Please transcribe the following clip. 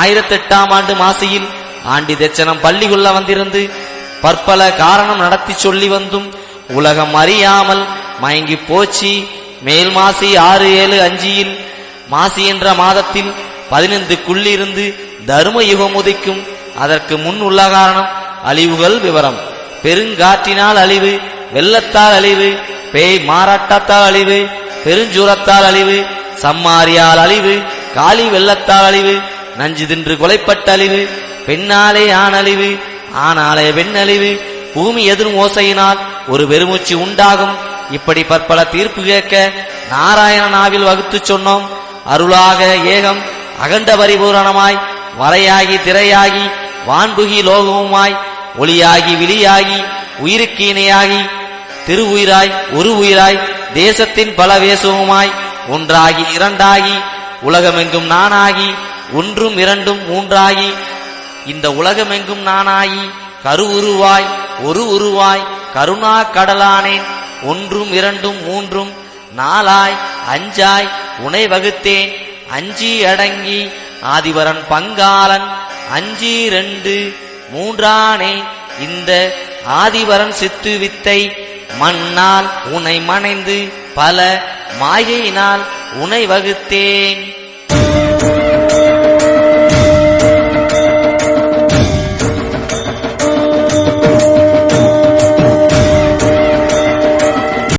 ஆயிரத்தெட்டாம் ஆண்டு மாசியில் ஆண்டி தச்சனம் பள்ளி கொள்ள வந்திருந்து பற்பல காரணம் நடத்தி சொல்லி வந்தும் உலகம் அறியாமல் மயங்கி போச்சு. மேல் மாசி ஆறு ஏழு அஞ்சியில் மாசி என்ற மாதத்தில் பதினைந்துக்குள்ளிருந்து தரும யுகம் உதிக்கும். அதற்கு முன் உள்ள காரணம் அழிவுகள் விவரம். பெருங்காற்றினால் அழிவு வெள்ளத்தால் அழிவு பேய் மாறாட்டத்தால் அழிவு பெருஞ்சூரத்தால் அழிவு சம்மாரியால் அழிவு காளி வெள்ளத்தால் அழிவு நஞ்சு தின்று கொலைப்பட்ட அழிவு பெண்ணாலே ஆணழிவு ஆனாலே வெண்ணழிவு பூமி எதிரும் ஓசையினால் ஒரு பெருமூச்சு உண்டாகும். இப்படி பற்பல தீர்ப்பு கேட்க நாராயண நாவில் வகுத்துச் சொன்னோம். அருளாக ஏகம் அகண்ட பரிபூரணமாய் வரையாகி திரையாகி வான்புகி லோகமுமாய் ஒளியாகி விழியாகி உயிருக்கு இணையாகி திருவுயிராய் ஒரு உயிராய் தேசத்தின் பல வேசுவுமாய் ஒன்றாகி இரண்டாகி உலகமெங்கும் நானாகி ஒன்றும் இரண்டும் மூன்றாயி. இந்த உலகமெங்கும் நானாயி. கரு உருவாய் ஒரு உருவாய் கருணா கடலானேன் ஒன்றும் இரண்டும் மூன்றும் நாலாய் அஞ்சாய் உனை வகுத்தேன். அஞ்சி அடங்கி ஆதிவரன் பங்காளன் அஞ்சி ரெண்டு மூன்றானே. இந்த ஆதிவரன் சித்து வித்தை மண்ணால் உனை மணைந்து பல மாயையினால் உனை வகுத்தேன்.